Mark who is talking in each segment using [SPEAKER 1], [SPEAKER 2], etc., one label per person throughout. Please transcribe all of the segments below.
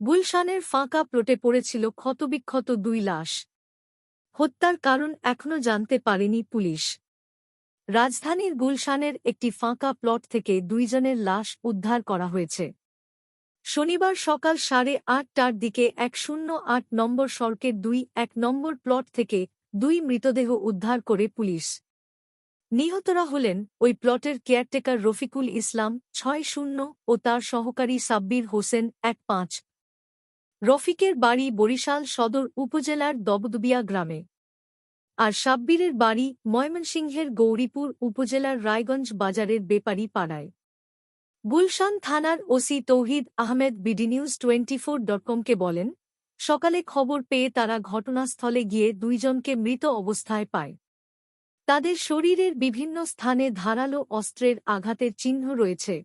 [SPEAKER 1] গুলশানের ফাঁকা প্লটে পড়েছিল ক্ষতবিক্ষত দুই লাশ। হত্যার কারণ এখনও জানতে পারেনি পুলিশ। রাজধানীর গুলশানের একটি ফাঁকা প্লট থেকে দুইজনের লাশ উদ্ধার করা হয়েছে। শনিবার সকাল সাড়ে আটটার দিকে এক শূন্য আট নম্বর সড়কের দুই এক নম্বর প্লট থেকে দুই মৃতদেহ উদ্ধার করে পুলিশ। নিহতরা হলেন ওই প্লটের কেয়ারটেকার রফিকুল ইসলাম, ছয় শূন্য, ও তার সহকারী সাব্বির হোসেন, এক পাঁচ। রফিকের বাড়ি বরিশাল সদর উপজেলার দবদবিয়া গ্রামে। আর সাব্বিরের বাড়ি ময়মনসিংহের গৌরীপুর উপজেলার রায়গঞ্জ বাজারের বেপারি পাড়ায়। গুলশান থানার OC Tauhid Ahmed bdnews twenty four ডটকমকে বলেন, সকালে খবর পেয়ে তারা ঘটনাস্থলে গিয়ে দুইজনকে মৃত অবস্থায় পায়। তাদের শরীরের বিভিন্ন স্থানে ধারালো অস্ত্রের আঘাতের চিহ্ন রয়েছে।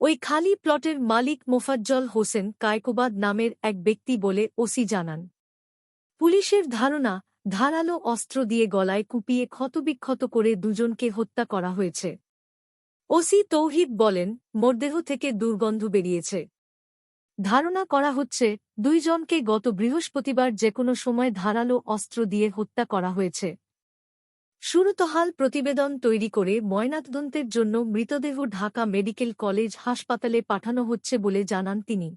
[SPEAKER 1] ওই খালি প্লটের মালিক মোফাজ্জল হোসেন কায়কোবাদ নামের এক ব্যক্তি বলে ওসি জানান। পুলিশের ধারণা, ধারালো অস্ত্র দিয়ে গলায় কুপিয়ে ক্ষতবিক্ষত করে দুজনকে হত্যা করা হয়েছে। ওসি তৌহিদ বলেন, মরদেহ থেকে দুর্গন্ধ বেরিয়েছে। ধারণা করা হচ্ছে, দুইজনকে গত বৃহস্পতিবার যেকোনো সময় ধারালো অস্ত্র দিয়ে হত্যা করা হয়েছে। সুরতহাল প্রতিবেদন তৈরি করে ময়নাতদন্তের জন্য মৃতদেহ ঢাকা মেডিকেল কলেজ হাসপাতালে পাঠানো হচ্ছে বলে জানান তিনি।